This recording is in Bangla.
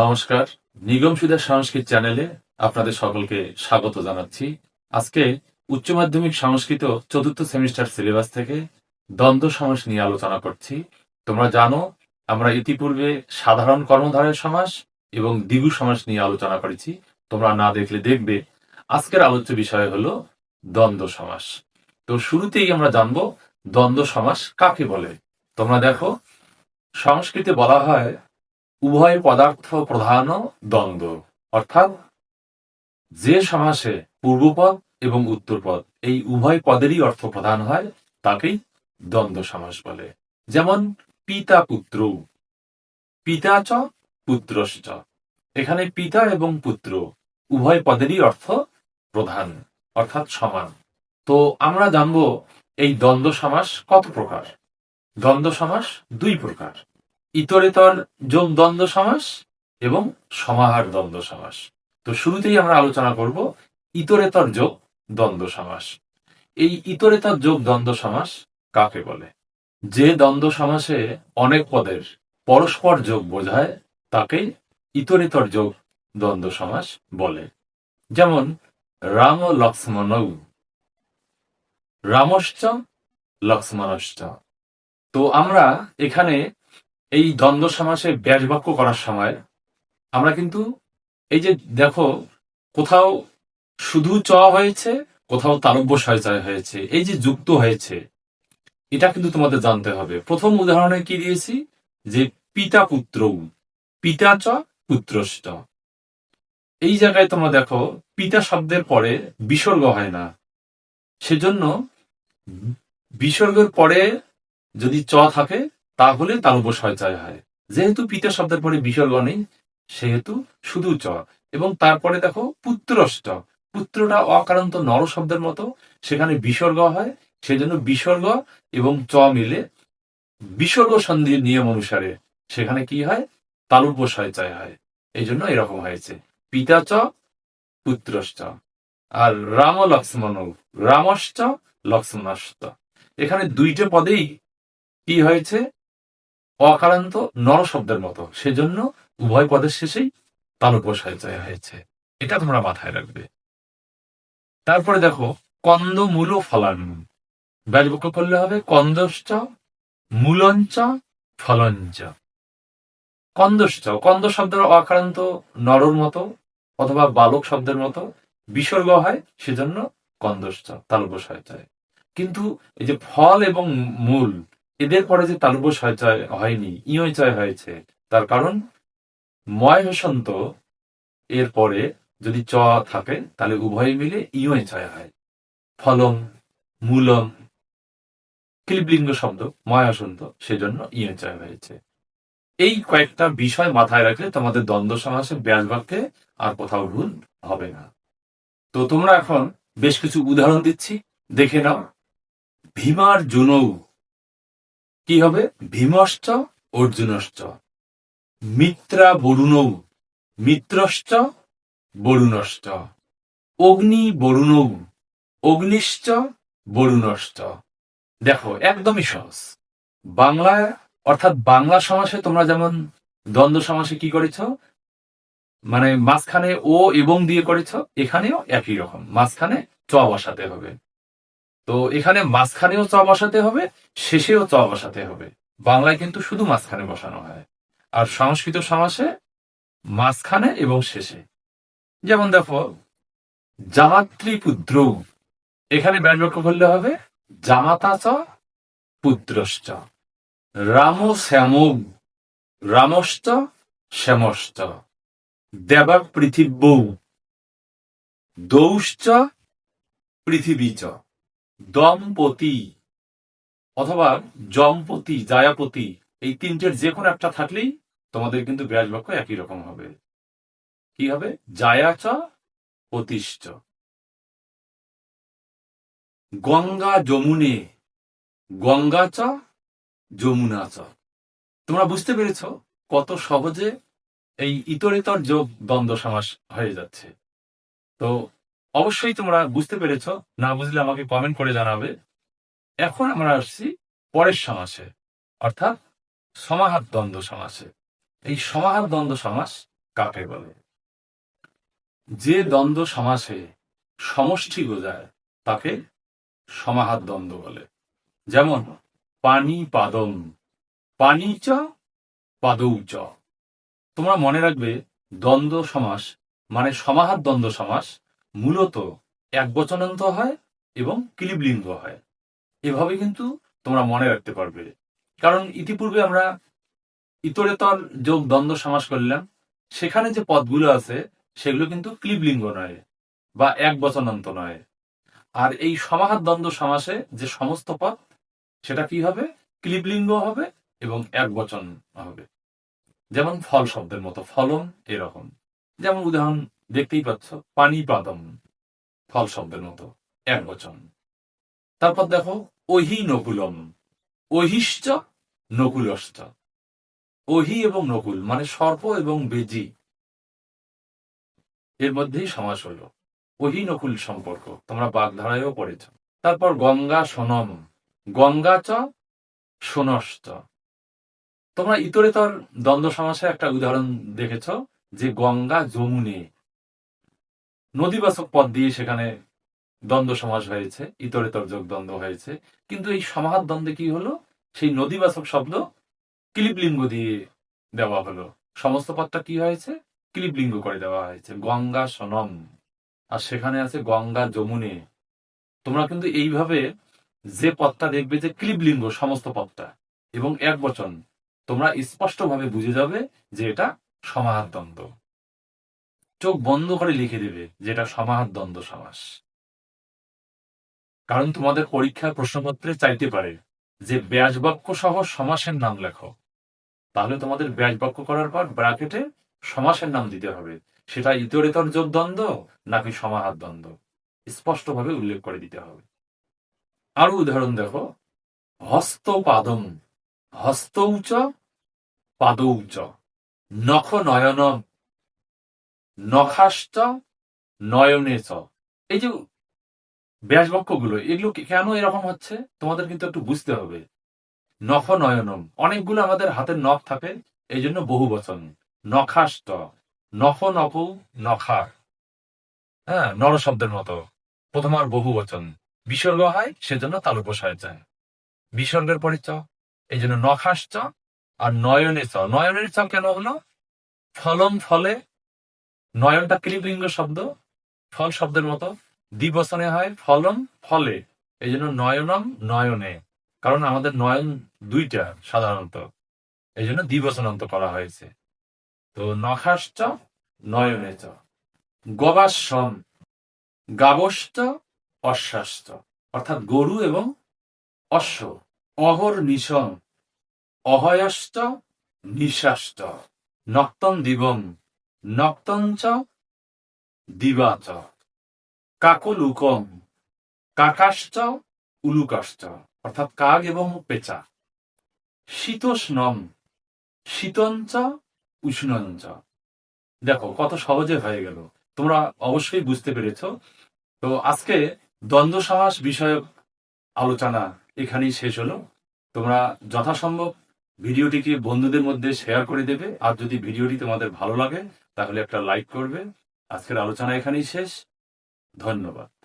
নমস্কার। নিগম সুধা সংস্কৃত চ্যানেলে আপনাদের সকলকে স্বাগত জানাচ্ছি। আজকে উচ্চ মাধ্যমিক সংস্কৃত চতুর্থ সেমিস্টার সিলেবাস থেকে দ্বন্দ্ব সমাস নিয়ে আলোচনা করছি। তোমরা জানো, আমরা ইতিপূর্বে সাধারণ কর্মধারয় সমাস এবং দ্বিগু সমাস নিয়ে আলোচনা করেছি। তোমরা না দেখলে দেখবে, আজকের আলোচ্য বিষয় হলো দ্বন্দ্ব সমাস। তো শুরুতেই আমরা জানব, দ্বন্দ্ব সমাস কাকে বলে? তোমরা দেখো, সংস্কৃতে বলা হয় উভয় পদার্থ প্রধান দ্বন্দ্ব, অর্থাৎ যে সমাসে পূর্বপদ এবং উত্তরপদ, এই উভয় পদেরই অর্থ প্রধান হয়, তাকেই দ্বন্দ্ব সমাস বলে। যেমন, পিতা পুত্র, পিতা চ পুত্রশ্চ এখানে পিতা এবং পুত্র উভয় পদেরই অর্থ প্রধান, অর্থাৎ সমান। তো আমরা জানব, এই দ্বন্দ্ব সমাস কত প্রকার? দ্বন্দ্ব সমাস দুই প্রকার। ইতরেতর যোগ দ্বন্দ্ব সমাস এবং সমাহার দ্বন্দ্ব সমাস। তো শুরুতেই আমরা আলোচনা করব ইতরেতর যোগ দ্বন্দ্ব সমাস। এই ইতরেতর যোগ দ্বন্দ্ব সমাস কাকে বলে? যে দ্বন্দ্ব সমাসে অনেক পদের পরস্পর যোগ বোঝায়, তাকে ইতরেতর যোগ দ্বন্দ্ব সমাস বলে। যেমন, রাম লক্ষ্মণ, রামশ্চ লক্ষ্মণশ্চ। তো আমরা এখানে এই দ্বন্দ্ব সমাসে ব্যাস বাক্য করার সময় আমরা কিন্তু এই যে দেখো, কোথাও শুধু চ হয়েছে, কোথাও তালব্য সয়চয় হয়েছে, এই যে যুক্ত হয়েছে, এটা কিন্তু তোমাদের জানতে হবে। প্রথম উদাহরণে কি দিয়েছি? যে পিতা পুত্র, পিতা চ পুত্রষ্ট এই জায়গায় তোমরা দেখো, পিতা শব্দের পরে বিসর্গ হয় না। সেজন্য বিসর্গের পরে যদি চ থাকে তাহলে তার উপসয়চয় হয়। যেহেতু পিতা শব্দের পরে বিসর্গ নেই, সেহেতু শুধু চ এবং তারপরে দেখো পুত্রষ্ট পুত্রটা অকারান্ত নর শব্দের মতো, সেখানে বিসর্গ হয়, সেজন্য বিসর্গ এবং চ মিলে বিসর্গ সন্ধির নিয়ম অনুসারে সেখানে কি হয়? তালুব্য সয়চয় হয়। এই জন্য এরকম হয়েছে। পিতা চ পুত্রশ্চ আর রাম লক্ষ্মণ, রামশ্চ লক্ষ্মণশ্চ। এখানে দুইটা পদেই কি হয়েছে? অকারান্ত নর শব্দের মতো। সেজন্য উভয় পদের শেষেই তালুপসায় হয়েছে। এটা তোমরা মাথায় রাখবে। তারপরে দেখো, কন্দ মূল ফলান। ব্যাজবক্য করলে হবে কন্দশ্চ, মূলঞ্চ, ফলঞ্চ। কন্দশ্চ, কন্দ শব্দের অকারান্ত নরর মতো অথবা বালক শব্দের মতো বিসর্গ হয়, সেজন্য কন্দশ্চ তালুপসায় কিন্তু এই যে ফল এবং মূল এদের পরে যে তালব্য সয়চয় হয়নি ইয়চয় হয়েছে। তার কারণ ময় হসন্ত এর পরে যদি চ থাকে, তাহলে উভয় মিলে ইয় চয় হয়। ফলম মূলম ক্লিবলিঙ্গ শব্দ ময় হসন্ত সেজন্য ইয় চয় হয়েছে। এই কয়েকটা বিষয় মাথায় রাখলে তোমাদের দ্বন্দ্ব সমাসে ব্যাস বাক্যে আর কোথাও ভুল হবে না। তো তোমরা এখন বেশ কিছু উদাহরণ দিচ্ছি, দেখে নাও। ভীমার জুনৌ কি হবে? ভীমশ্চ, অর্জুনশ্চ। মিত্রা, বরুণৌ। মিত্রশ্চ, বরুণশ্চ। অগ্নি, বরুণৌ। অগ্নিশ্চ, বরুণশ্চ। দেখো, একদমই সহজ। বাংলায়, অর্থাৎ বাংলা সমাসে তোমরা যেমন দ্বন্দ্ব সমাসে কি করেছ? মানে মাঝখানে ও এবং দিয়ে করেছ, এখানেও একই রকম। মাঝখানে চ বসাতে হবে। তো এখানে মাঝখানেও চ বসাতে হবে, শেষেও চ বসাতে হবে। বাংলায় কিন্তু শুধু মাঝখানে বসানো হয়। আর সংস্কৃত সমাসে মাঝখানে এবং শেষে। যেমন দেখো জামাত্রী পুত্র এখানে ব্যাসবাক্য করলে হবে, জামাতা চ, পুত্রশ্চ। রাম শ্যাম রামশ্চ, শ্যামশ্চ। দেবাক পৃথিব্যৌ দৌশ্চ, পৃথিবী চ। দম্পতি অথবা জম্পতি, জায়াপতি, এই তিনটের যে কোনো একটা থাকলেই তোমাদের কিন্তু ব্যাস বাক্য একই রকম হবে। কি হবে? জায়া চ গঙ্গা যমুনে, গঙ্গা চ, যমুনা চ। তোমরা বুঝতে পেরেছ কত সহজে এই ইতরেতর যোগ দ্বন্দ্ব সমাস হয়ে যাচ্ছে। তো অবশ্যই তোমরা বুঝতে পেরেছ, না বুঝলে আমাকে কমেন্ট করে জানাবে। এখন আমরা আসছি পরের সমাসে, অর্থাৎ সমাহার দ্বন্দ্ব সমাসে। এই সমাহার দ্বন্দ্ব সমাস কাকে বলে? যে দ্বন্দ্ব সমাসে সমষ্টি বোঝায়, তাকে সমাহার দ্বন্দ্ব বলে। যেমন, পানি পাদম, পানি চ, পাদৌ চ। তোমরা মনে রাখবে, দ্বন্দ্ব সমাস মানে সমাহার দ্বন্দ্ব সমাস মূলত এক বচনান্ত হয় এবং ক্লিবলিঙ্গ হয়। এভাবে কিন্তু তোমরা মনে রাখতে পারবে। কারণ ইতিপূর্বে আমরা ইতরেতর যোগ দ্বন্দ্ব সমাস করলাম। সেখানে যে পদগুলো আছে, সেগুলো কিন্তু ক্লিবলিঙ্গ নয় বা এক বচনান্ত নয়। আর এই সমাহার দ্বন্দ্ব সমাসে যে সমস্ত পদ, সেটা কি হবে? ক্লিবলিঙ্গ হবে এবং এক বচন হবে। যেমন ফল শব্দের মতো ফলন এরকম। যেমন উদাহরণ দেখতেই পাচ্ছ, পানি পাদম ফল শব্দের মতো, এক বচন। তারপর দেখো, ওহি নকুলম, ওহিশ্চ নকুলশ্চ। ওহি এবং নকুল মানে সর্প এবং বেজি। এর মধ্যেই সমাস হলো। ওহি নকুল সম্পর্ক, তোমরা বাগধারায়ও পড়েছ। তারপর গঙ্গা সোনম, গঙ্গা চ সোনশ্চ। তোমরা ইতরে ইতরেতর দ্বন্দ্ব সমাসে একটা উদাহরণ দেখেছ, যে গঙ্গা যমুনে নদীবাচক পথ দিয়ে সেখানে দ্বন্দ্ব সমাস হয়েছে, ইতরেতর যোগ দ্বন্দ্ব হয়েছে। কিন্তু এই সমাহার দ্বন্দ্বে কি হলো? সেই নদীবাচক শব্দ ক্লিবলিঙ্গ দিয়ে দেওয়া হলো। সমস্ত পদটা কি হয়েছে? ক্লিবলিঙ্গ করে দেওয়া হয়েছে। গঙ্গা সনম। আর সেখানে আছে গঙ্গা যমুনে। তোমরা কিন্তু এইভাবে যে পথটা দেখবে যে ক্লিবলিঙ্গ সমস্ত পদটা এবং এক বচন তোমরা স্পষ্টভাবে বুঝে যাবে যে এটা সমাহার দ্বন্দ্ব। চোখ বন্ধ করে লিখে দেবে যে এটা সমাহার দ্বন্দ্ব সমাস কারণ তোমাদের পরীক্ষার প্রশ্নপত্রে চাইতে পারে যে ব্যাস বাক্য সহ সমাসের নাম লেখো। তাহলে তোমাদের ব্যাস বাক্য করার পর ব্র্যাকেটে সমাসের নাম দিতে হবে। সেটা ইতরেতর যোগ দ্বন্দ্ব নাকি সমাহার দ্বন্দ্ব? স্পষ্টভাবে উল্লেখ করে দিতে হবে। আরও উদাহরণ দেখো। হস্ত পাদম হস্ত হস্তপাদম পাদ পাদৌচ নখ নয়ন নখাশ্চ নয়নে চ। এই যে ব্যাস বাক্যগুলো এগুলো কেন এরকম হচ্ছে? তোমাদের কিন্তু একটু বুঝতে হবে। নখ নয়নম, অনেকগুলো আমাদের হাতের নখ থাকে এই জন্য বহু বচন। নখাষ্ট, নখ নখ নখা হ্যাঁ নর শব্দের মতো। প্রথম আর বহু বচন। বিসর্গ হয়, সেজন্য তালু বসায় যায়। বিসর্গের পরে চ। এই জন্য নখাস চ আর নয়নে চ। নয়নের চ কেন হলো? ফলম ফলে নয়নটা ক্লিবলিঙ্গ শব্দ, ফল শব্দের মতো। দ্বিবচনে হয় ফলম, ফলে। এই জন্য নয়নম, নয়নে। কারণ আমাদের নয়ন দুইটা সাধারণত। এই জন্য দ্বিবচনান্ত করা হয়েছে। তো নখাশ্চ নয়নে চ গবাসম গাবশ্চ, অশ্বাশ্চ। অর্থাৎ গরু এবং অশ্ব। অহর নিশম, অহয়াশ্চ নিঃশ্বাশ্চ নক্তম দিবম নক্তঞ্চ দিবাচ। কাকলুকম। কাকাশ্চ উলুকাশ্চ। অর্থাৎ কাক এবং পেঁচা। শীতোষ্ণম। শীতঞ্চ, উষ্ণঞ্চ। দেখো, কত সহজে হয়ে গেল। তোমরা অবশ্যই বুঝতে পেরেছ। তো আজকে দ্বন্দ্ব সমাস বিষয়ক আলোচনা এখানেই শেষ হলো। তোমরা যথাসম্ভব ভিডিওটিকে বন্ধুদের মধ্যে শেয়ার করে দেবে। আর যদি ভিডিওটি তোমাদের ভালো লাগে, তাহলে একটা লাইক করবে। আজকের আলোচনা এখানেই শেষ। ধন্যবাদ।